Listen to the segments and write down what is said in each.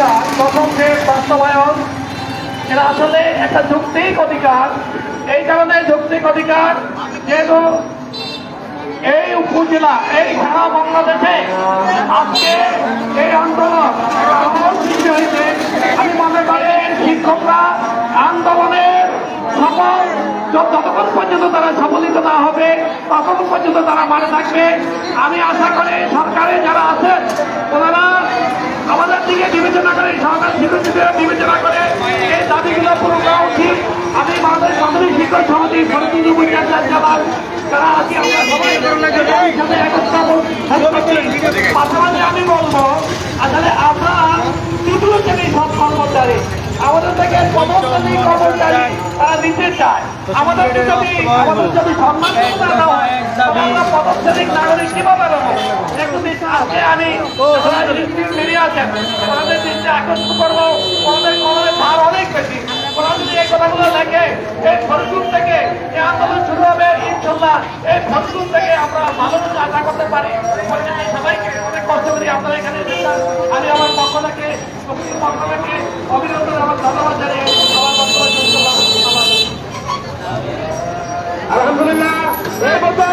অধিকার প্রথম যে বাস্তবায়ন। এটা আসলে একটা যৌক্তিক অধিকার। এই কারণে যৌক্তিক অধিকার যেহেতু এই উপজেলা, এই সারা বাংলাদেশে আজকে এই আন্দোলন সৃষ্টি হয়েছে। আমি মনে করি শিক্ষকরা আন্দোলনের সফল যত- যতক্ষণ পর্যন্ত তারা সফলিত না হবে, ততক্ষণ পর্যন্ত তারা মানে থাকবে। আমি আশা করি সরকারে যারা আছেন, ওনারা আমাদের দিকে বিবেচনা করে, সরকার স্বীকৃতিতে বিবেচনা করে, এই দাবিগুলো পূরণ করা উচিত আমি বাংলাদেশ প্রাথমিক শিক্ষক সমিতি সমিতি উপজেলা জেলার তারা আমাদের থেকে যদি আমাদের যদি সম্মান না হয় আমি একত্র করব ওনাদের যদি এই কথাগুলো লেখে এই ফরজুন থেকে এই শুরু হবে এই ফরজুন থেকে আমরা ভালো আশা করতে পারি। সবাইকে অনেক কষ্ট এখানে আমি আমার পক্ষ থেকে পক্ষ থেকে অভিনন্দন আমার ধন্যবাদ জানিয়ে আমার বক্তব্য শেষ করলাম। আলহামদুলিল্লাহ এই বছর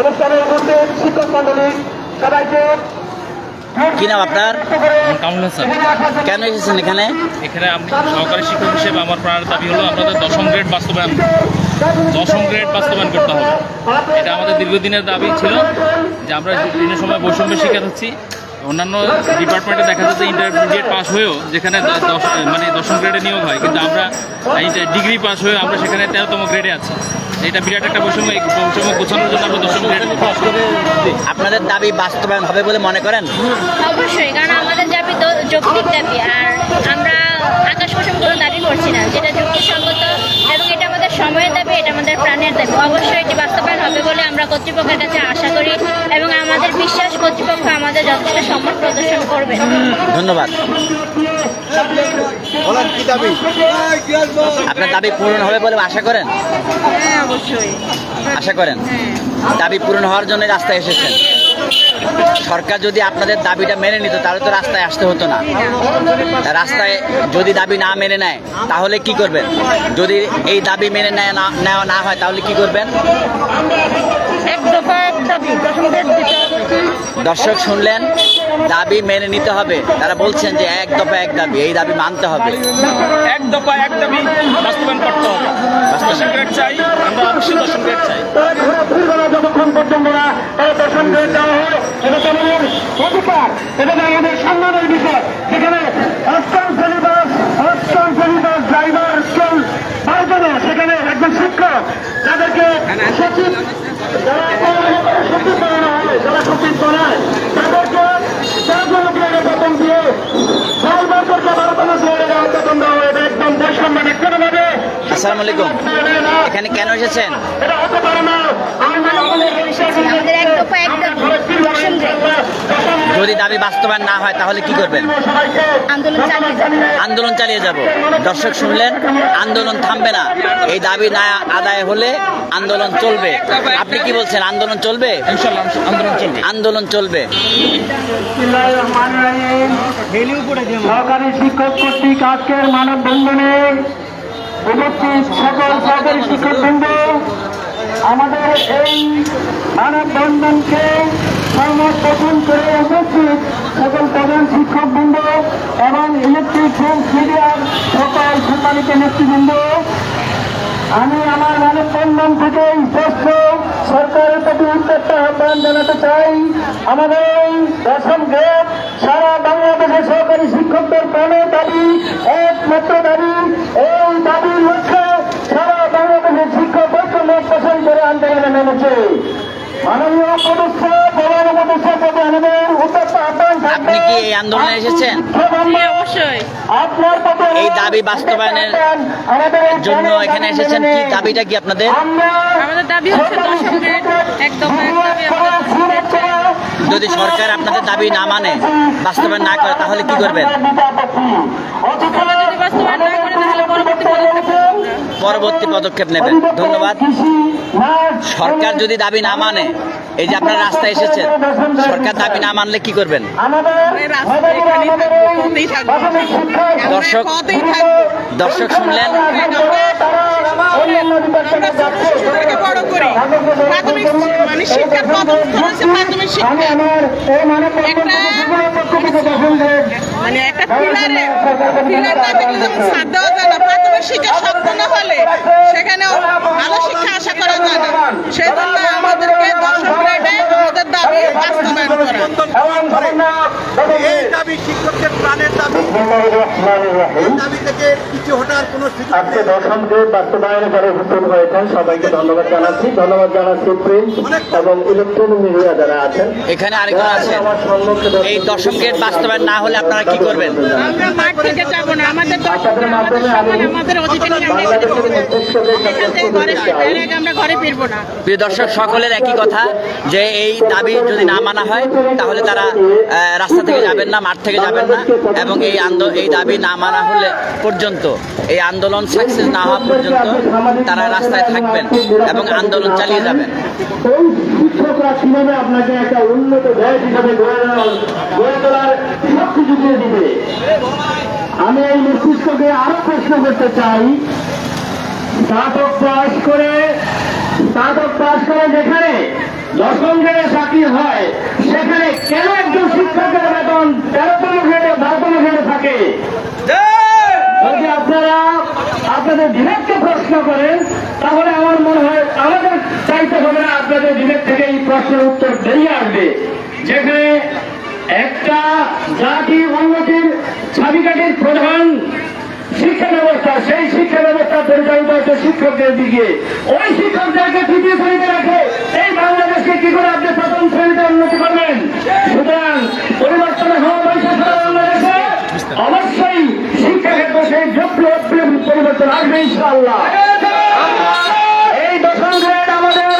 অনুষ্ঠানে উপস্থিত শিক্ষক মন্ডলী সবাইকে কি নাম আপনার? কামরুল হাসান। কেন এসেছেন এখানে? এখানে আমি সহকারী শিক্ষক হিসেবে আমার প্রাণের দাবি হলো আমাদের দশম গ্রেড বাস্তবায়ন দশম গ্রেড বাস্তবায়ন করতে হবে। এটা আমাদের দীর্ঘদিনের দাবি ছিল যে আমরা বিভিন্ন সময় বৈষম্যের শিকার হচ্ছি। অন্যান্য ডিপার্টমেন্টে দেখা যাচ্ছে ইন্টারমিডিয়েট পাস হয়েও যেখানে মানে দশম গ্রেডে নিয়োগ হয় কিন্তু আমরা ডিগ্রি পাস হয়েও আমরা সেখানে তেরোতম গ্রেডে আছি। এটা বিরাট একটা বৈষম্য এই বৈষম্য গোছানোর জন্য আমরা দশম গ্রেড আপনাদের দাবি বাস্তবায়ন হবে বলে মনে করেন? অবশ্যই কারণ আমাদের দাবি যৌক্তিক দাবি আর আমরা আকাশ কুসুম কোনো দাবি করছি না। যেটা যুক্তিসঙ্গত এবং এটা আমাদের সময়ের দাবি এটা আমাদের প্রাণের দাবি। অবশ্যই এটি বাস্তবায়ন হবে বলে আমরা কর্তৃপক্ষের কাছে আশা করি এবং আমাদের বিশ্বাস কর্তৃপক্ষ আমাদের যথেষ্ট সম্মান প্রদর্শন করবে। ধন্যবাদ। আপনার দাবি পূরণ হবে বলে আশা করেন? হ্যাঁ অবশ্যই। আশা করেন? দাবি পূরণ হওয়ার জন্য রাস্তায় এসেছেন। সরকার যদি আপনাদের দাবিটা মেনে নিত তাহলে তো রাস্তায় আসতে হতো না। রাস্তায় যদি দাবি না মেনে নেয় তাহলে কি করবেন? যদি এই দাবি মেনে নেয় না নেওয়া না হয় তাহলে কি করবেন? দর্শক শুনলেন? দাবি মেনে নিতে হবে। তারা বলছেন যে এক দফা এক দাবি এই দাবি মানতে হবে। এক দফা এক দাবি বাস্তবায়ন করতে হবে। দশম গ্রেড চাই আমরা অবশ্যই দশম গ্রেড চাই। যতক্ষণ পর্যন্ত না দশম গ্রেড দেওয়া হয় এটা তো আমাদের অধিকার এটা তো আমাদের সম্মানের বিষয় সেখানে অষ্টম শ্রেণি বাস অষ্টম শ্রেণি বাস ড্রাইভার সেখানে একজন শিক্ষক যাদেরকে সচিব যারা সচিব বানানো হয় যারা সচিব বানায় তাদেরকে চারজনকে বেতন দিয়ে ছয় বছরকে বারো মাসে বেতন দেওয়া হয় এটা একদম বৈষম্য কোনোভাবে আসসালামু আলাইকুম। এখানে কেন এসেছেন? যদি দাবি বাস্তবায়ন না হয় তাহলে কি করবেন? আন্দোলন চালিয়ে যাবে। দর্শক শুনলেন আন্দোলন থামবে না। এই দাবি না আদায় হলে আন্দোলন চলবে। আপনি কি বলছেন আন্দোলন চলবে? আন্দোলন চলবে। আন্দোলন চলবে। সহকারী শিক্ষক কর্তৃক আজকের মানববন্ধনে উপস্থিত সকল সহকারী শিক্ষক বৃন্দ আমাদের এই মানববন্ধনকে পোষণ করে উপস্থিত সকল প্রধান শিক্ষক বৃন্দ এবং ইলেকট্রিক ফোর্স মিডিয়ার সকল সম্মানিত নেতৃবৃন্দ। আমি আমার মানববন্ধন থেকে স্পষ্ট উত্তরটা আহ্বান জানাতে চাই। আমাদের দশম গ্রেড, সারা বাংলাদেশের সরকারি শিক্ষকদের প্রাণের দাবি, একমাত্র দাবি। এই দাবির লক্ষ্যে সারা বাংলাদেশের শিক্ষক বৈষম্য পোষণ করে আন্দোলনে নেমেছে। মাননীয় সদস্য বলার পদক্ষেপ হবে আমাদের উদ্যোক্তা আহ্বান আপনি কি এই আন্দোলনে এসেছেন? অবশ্যই। এই দাবি বাস্তবায়নের জন্য এখানে এসেছেন কি দাবিটা কি আপনাদের? আমাদের দাবি হচ্ছে একদম। যদি সরকার আপনাদের দাবি না মানে বাস্তবায়ন না করে তাহলে কি করবেন। পরবর্তী পদক্ষেপ নেবেন। ধন্যবাদ। সরকার যদি দাবি না মানে এই যে আপনার রাস্তায় এসেছেন, সরকার দাবি না মানলে কি করবেন? দর্শক দর্শক শুনলেন। মানে একটা পিলারে পিলার না থাকলে যেমন প্রাথমিক শিক্ষা সম্পূর্ণ হলে সেখানে ভালো শিক্ষা আশা করা যায় না। সেজন্য আমাদেরকে দশম গ্রেডে দাবি বাস্তবায়ন করা। এই দাবি শিক্ষকদের প্রাণের দাবি। এই দাবি থেকে পিছু হটার কোনো আজকে দশম গ্রেড বাস্তবায়নে যারা উপস্থিত হয়েছেন সবাইকে ধন্যবাদ জানাচ্ছি। ধন্যবাদ জানাচ্ছি প্রিন্ট এবং ইলেকট্রনিক মিডিয়া যারা আছেন। এখানে আরেকজন আছেন। এই দশম গ্রেড বাস্তবায়ন না হলে আপনারা কি করবেন? আমরা মাঠ থেকে যাব না। আমাদের আমাদের অধিকার নিয়ে আমরা এখানে করব। এখান থেকে ঘরে এর আগে আমরা ঘরে ফিরবো না। প্রিয় দর্শক সকলের একই কথা যে এই দাবি যদি না মানা হয়, তাহলে তারা রাস্তা থেকে যাবেন না, মাঠ থেকে যাবেন না, এবং এই আন্দোলন এই দাবি না মানা হলে পর্যন্ত, এই আন্দোলন সাকসেস না হওয়া পর্যন্ত তারা রাস্তায় থাকবেন এবং আন্দোলন চালিয়ে যাবেন। দিবে? আমি এই মস্তিষ্ককে আরও প্রশ্ন করতে চাই। স্নাতক পাস করে, স্নাতক পাস করে যেখানে দশম গ্রেডে চাকরি হয় সেখানে কেন একজন শিক্ষকের বেতন তেরোতম গ্রেডে বারোতম গ্রেডে থাকে? যদি আপনারা আপনাদের ডিরেক্টকে প্রশ্ন করেন তাহলে আমার মনে হয় আমাদের চাইতে হবে না আপনাদের ডিরেক্ট থেকে এই প্রশ্নের উত্তর বেরিয়ে আসবে। যেখানে একটা জাতি উন্নতির চাবিকাঠির প্রধান শিক্ষা ব্যবস্থা সেই শিক্ষা ব্যবস্থা পরিচালিত হচ্ছে শিক্ষকদের দিকে। ওই শিক্ষকদেরকে তৃতীয় শ্রেণীতে রাখে এই বাংলাদেশকে কি করে আপনি প্রথম শ্রেণীতে উন্নতি করবেন? সুতরাং পরিবর্তন হওয়া বাংলাদেশে অবশ্যই শিক্ষা ক্ষেত্রে সেই পরিবর্তন আসবে ইনশাআল্লাহ। এই দশম গ্রেড আমাদের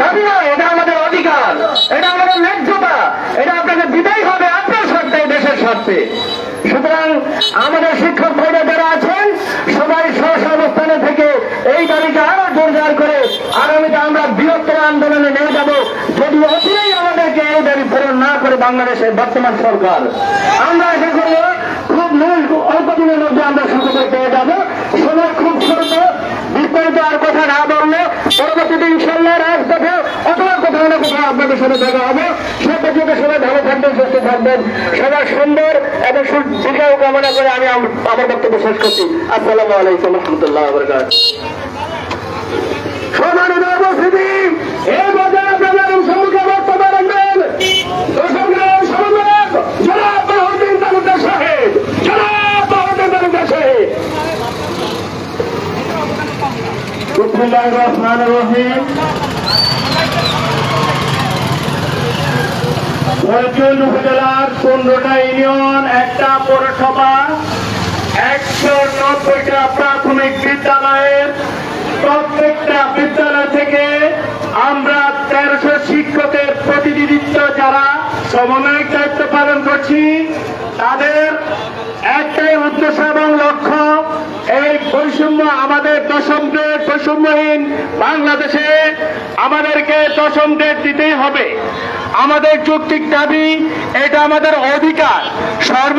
দাবি নয়, এটা আমাদের অধিকার, এটা আমাদের ন্যায্যতা, এটা আপনাকে দিতেই হবে আপনার স্বার্থে, দেশের স্বার্থে। সুতরাং আমাদের শিক্ষক ভাইরা যারা আছেন, সবাই স্ব থেকে এই দাবিকে আরও জোরদার করে আগামীতে আমরা বৃহত্তর আন্দোলনে নিয়ে যাব। যদি অচিরেই আমাদেরকে এই দাবি পূরণ না করে বাংলাদেশের বর্তমান সরকার, আমরা আশা করব খুব মূল অল্প দিনের মধ্যে আমরা সুযোগ পেয়ে যাব। সময় খুব ছোট বিস্তারিত আর কথা না বললে পরবর্তীতে ইনশাল্লাহ রাজপথে অথবা কোথাও না আপনাদের সাথে দেখা হবে, সে পর্যন্ত সবাই ভালো থাকবেন, সুস্থ থাকবেন। সবার সুন্দর এবং সুদীর্ঘ কামনা করে আমি আম- আমার বক্তব্য শেষ করছি। আসসালামু আলাইকুম রহমতুল্লাহ বরকাত সম্মানিত উপস্থিতি এই বাজার আপনাদের সম্মুখে বক্তব্য রাখবেন দর্শক সমন্বয়ক জনাব বাহুদ্দিন তালুকদার সাহেব জনাব বাহুদ্দিন তালুকদার সাহেব বিসমিল্লাহির রহমানির রহিম ফরচুন উপজেলার পনেরোটা ইউনিয়ন, একটা পৌরসভা, একশো নব্বইটা প্রাথমিক বিদ্যালয়ের প্রত্যেকটা বিদ্যালয় থেকে আমরা তেরোশো শিক্ষকের প্রতিনিধিত্ব যারা সমন্বয়ক দায়িত্ব পালন করছি, তাদের একটাই উদ্দেশ্য এবং লক্ষ্য এই বৈষম্য আমাদের দশম গ্রেড বৈষম্যহীন বাংলাদেশে আমাদেরকে দশম গ্রেড দিতেই হবে। আমাদের যৌক্তিক দাবি, এটা আমাদের অধিকার। সর্ব